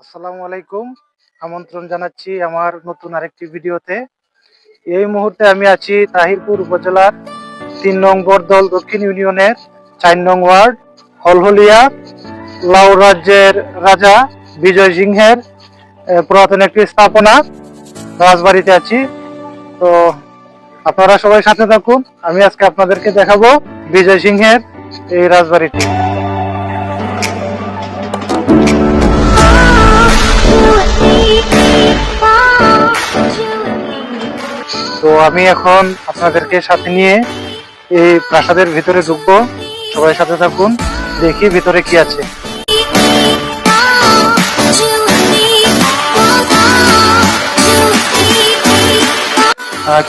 আসসালামু আলাইকুম। আমন্ত্রণ জানাচ্ছি আমার নতুন আরেকটি ভিডিওতে। এই মুহূর্তে আমি আছি তাহিরপুর উপজেলার তিন নং বরদল দক্ষিণ ইউনিয়নের চার নং ওয়ার্ড, হলহলিয়া লাউ রাজ্যের রাজা বিজয় সিংহের পুরাতন একটি স্থাপনা রাজবাড়িতে আছি। তো আপনারা সবাই সাথে থাকুন, আমি আজকে আপনাদেরকে দেখাবো বিজয় সিংহের এই রাজবাড়িটি। তো আমি এখন আপনাদেরকে সাথে নিয়ে এই প্রাসাদের ভিতরে ঢুকবো। সবাই সাথে থাকুন, দেখি ভিতরে কি আছে।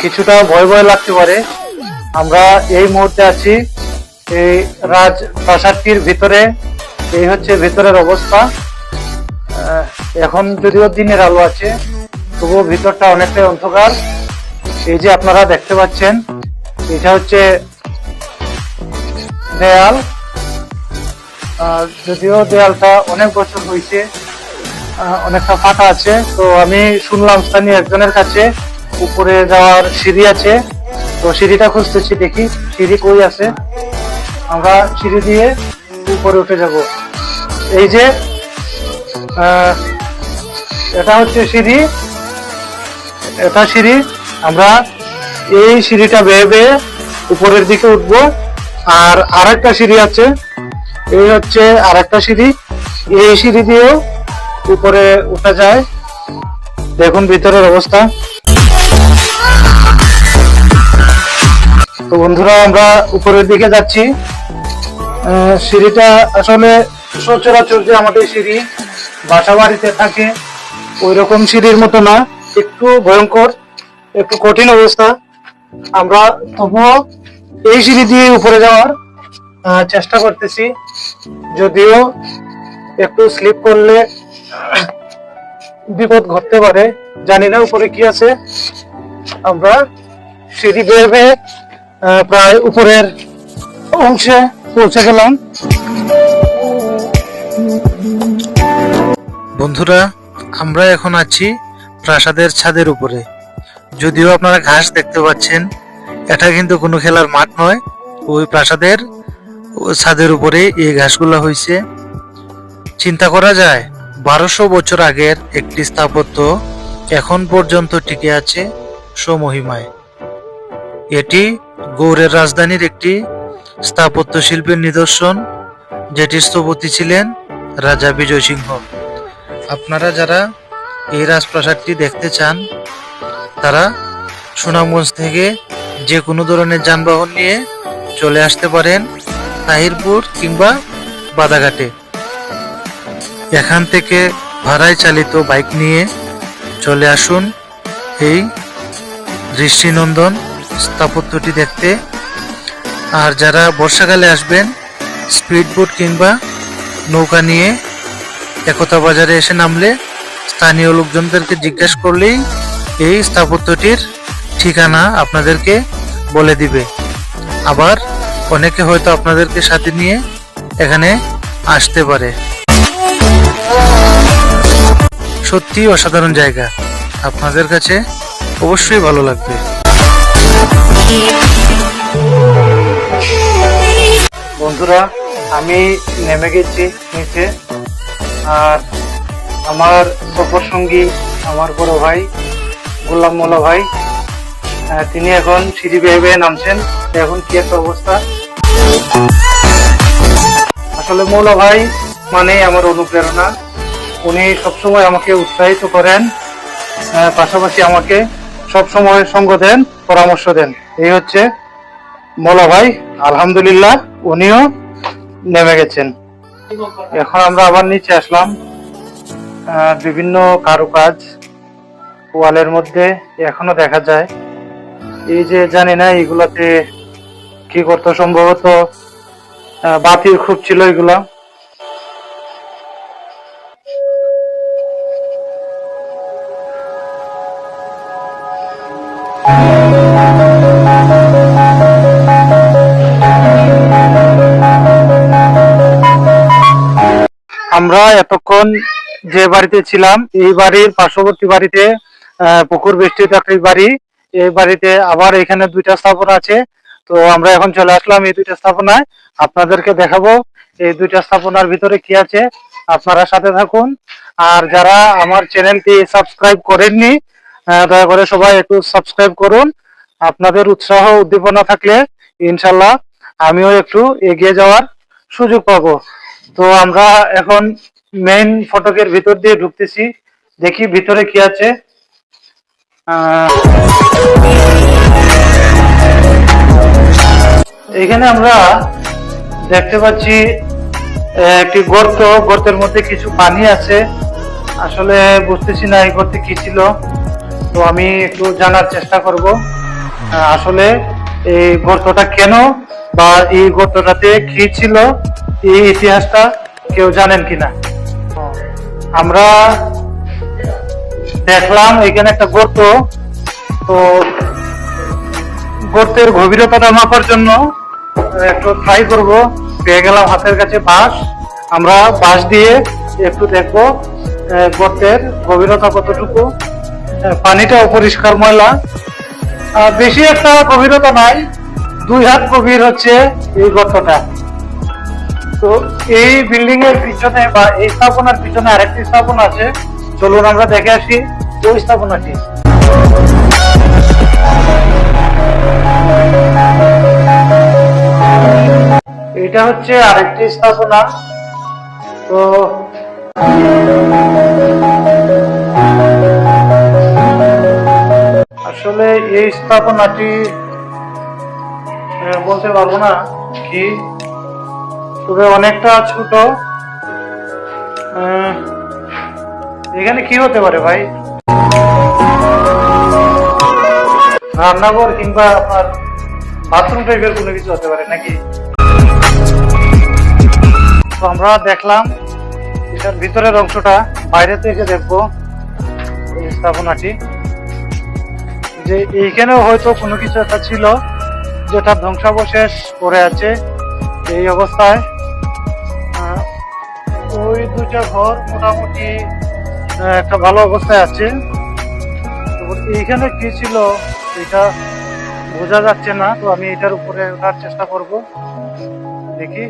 কিছুটা ভয় ভয় লাগতে পারে। আমরা এই মুহূর্তে আছি এই রাজ প্রাসাদটির ভিতরে। এই হচ্ছে ভিতরের অবস্থা। এখন যদিও দিনের আলো আছে, তবুও ভিতরটা অনেকটাই অন্ধকার। এই যে আপনারা দেখতে পাচ্ছেন, এটা হচ্ছে দেয়াল। যদিও দেয়ালটা অনেক বছর হয়েছে অনেকটা ফাটা আছে, তো আমি শুনলাম স্থানীয় একজনের কাছে উপরে যাওয়ার সিঁড়ি আছে। তো সিঁড়িটা খুঁজতেছি, দেখি সিঁড়ি কই আছে। আমরা সিঁড়ি দিয়ে উপরে উঠে যাব। এই যে এটা হচ্ছে সিঁড়ি, এটা সিঁড়ি। আমরা এই সিঁড়িটা বেয়ে বেয়ে উপরের দিকে উঠবো। আর আরেকটা সিঁড়ি আছে। এই হচ্ছে আরেকটা সিঁড়ি। এই সিঁড়ি দিয়েও উপরে উঠা যায়। দেখুন ভিতরের অবস্থা। তো বন্ধুরা, আমরা উপরের দিকে যাচ্ছি। সিঁড়িটা আসলে সচরাচর যে আমাদের সিঁড়ি বাসা বাড়িতে থাকে ওই রকম সিঁড়ির মতো না। একটু ভয়ঙ্কর। একটু কঠিন অবস্থা। আমরা তবুও এই সিঁড়ি দিয়ে উপরে যাওয়ার চেষ্টা করতেছি। যদিও একটু স্লিপ করলে বিপদ ঘটতে পারে। জানি না উপরে কি আছে। আমরা সিঁড়ি বেয়ে বেয়ে প্রায় উপরের অংশে পৌঁছে গেলাম। বন্ধুরা, আমরা এখন আছি প্রাসাদের ছাদের উপরে। যদিও আপনারা ঘাস দেখতে পাচ্ছেন, এটা কিন্তু কোনো খেলার মাঠ নয়। ওই প্রাসাদের ছাদের উপরে এই ঘাসগুলো হয়েছে চিন্তা করা যায়, বারোশো বছর আগের একটি স্থাপত্য এখন পর্যন্ত টিকে আছে সমহিমায় এটি গৌড়ের রাজধানীর একটি স্থাপত্য শিল্পের নিদর্শন, যেটির স্থপতি ছিলেন রাজা বিজয় সিংহ আপনারা যারা এই রাজপ্রাসাদটি দেখতে চান তারা সুনামগঞ্জ থেকে যে কোনো ধরনের যানবাহন নিয়ে চলে আসতে পারেন তাহিরপুর কিংবা বাদাঘাটে। এখান থেকে ভাড়ায় চালিত বাইক নিয়ে চলে আসুন এই দৃষ্টিনন্দন স্থাপত্যটি দেখতে। আর যারা বর্ষাকালে আসবেন স্পিড বোট কিংবা নৌকা নিয়ে একতা বাজারে এসে নামলে স্থানীয় লোকজনদেরকে জিজ্ঞেস করলেই এই স্থাপত্যটির ঠিকানা আপনাদেরকে বলে দিবে। আবার অনেকে হয়তো আপনাদেরকে সাথে নিয়ে এখানে আসতে পারে। সত্যি অসাধারণ জায়গা। আপনাদের কাছে অবশ্যই ভালো লাগবে। বন্ধুরা, আমি নেমে গেছি নিচে। আর আমার সফর সঙ্গী আমার বড় ভাই গোলাম মোল্লা ভাই তিনি এখন সিঁড়ি বেয়ে বেয়ে নামছেন। এখন কি একটা অবস্থা? আসলে মৌলা ভাই মানে আমার অনুপ্রেরণা। উনি সবসময় আমাকে উৎসাহিত করেন পাশাপাশি আমাকে সবসময় সঙ্গ দেন, পরামর্শ দেন। এই হচ্ছে মোলা ভাই, আলহামদুলিল্লাহ উনিও নেমে গেছেন। এখন আমরা আবার নিচে আসলাম। বিভিন্ন কারুকাজ ওয়ালের মধ্যে, এখনও দেখা যায়। এই যে জানি না, এগুলাতে কি করতো সম্ভবত বাতির খুব ছিল এগুলা। আমরা এতক্ষণ যে বাড়িতে ছিলাম, এই বাড়ির পার্শ্ববর্তী বাড়িতে পুকুর বেষ্টিত একটি বাড়ি। এই বাড়িতে আবার এখানে দুইটা স্থাপনা আছে। তো আমরা এখন চলে আসলাম এই দুইটা স্থাপনায়। আপনাদেরকে দেখাবো এই দুইটা স্থাপনার ভিতরে কি আছে। আপনারা সাথে থাকুন। আর যারা আমার চ্যানেলটি সাবস্ক্রাইব করেননি দয়া করে সবাই একটু সাবস্ক্রাইব করুন। আপনাদের উৎসাহ উদ্দীপনা থাকলে ইনশাল্লাহ আমিও একটু এগিয়ে যাওয়ার সুযোগ পাবো। তো আমরা এখন মেইন ফটকের ভিতর দিয়ে ঢুকতেছি। দেখি ভিতরে কি আছে। এখানে আমরা দেখতে পাচ্ছি একটি গর্ত। গর্তের মধ্যে কিছু পানি আছে। আসলে বুঝতেছি না এই গর্তে কি ছিল। তো আমি একটু জানার চেষ্টা করব। আসলে এই গর্তটা কেন বা এই গর্তটাতে কি ছিল? এই ইতিহাসটা কেউ জানেন কিনা? আমরা দেখলাম এখানে একটা গর্ত। তো গর্তের গভীরতাটা মাপার জন্য একটু ট্রাই করব। পেয়ে গেলাম হাতের কাছে বাঁশ। আমরা বাঁশ দিয়ে একটু দেখব গর্তের গভীরতা কতটুকু। পানিটা অপরিষ্কার ময়লা। বেশি একটা গভীরতা নাই, দুই হাত গভীর হচ্ছে এই গর্তটা। তো এই বিল্ডিং এর পিছনে বা এই স্থাপনার পিছনে আরেকটি স্থাপনা আছে। চলুন আমরা দেখে আসি। স্থাপনাটি এটা হচ্ছে আরেকটি স্থাপনা। তো আসলে এই স্থাপনাটি বলতে পারব না কি, তবে অনেকটা ছোট। এখানে কি হতে পারে ভাই? রান্নাঘর কিংবা আপনার বাথরুম টাইপের কোনো কিছু হতে পারে নাকি? তো আমরা দেখলাম এটার ভিতরের অংশটা বাইরে থেকে দেখব স্থাপনাটি। যে এইখানেও হয়তো কোনো কিছু একটা ছিল যেটা ধ্বংসাবশেষ করে আছে এই অবস্থায়। ওই দুইটা ঘর মোটামুটি একটা ভালো অবস্থায় আছে। এইখানে কি ছিল, এটা বোঝা যাচ্ছে না, তো আমি এটার উপরে ওঠার চেষ্টা করব। দেখি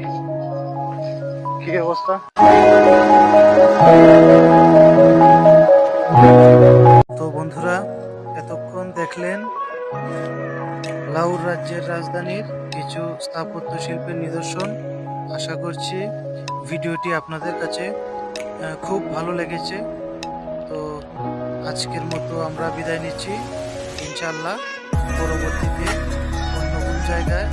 কি অবস্থা। তো বন্ধুরা, এতক্ষণ দেখলেন লাউর রাজ্যের রাজধানীর কিছু স্থাপত্য শিল্পের নিদর্শন। আশা করছি ভিডিওটি আপনাদের কাছে খুব ভালো লেগেছে। তো আজকের মতো আমরা বিদায় নিচ্ছি। ইনশাল্লাহ পরবর্তীতে অন্য কোন জায়গায়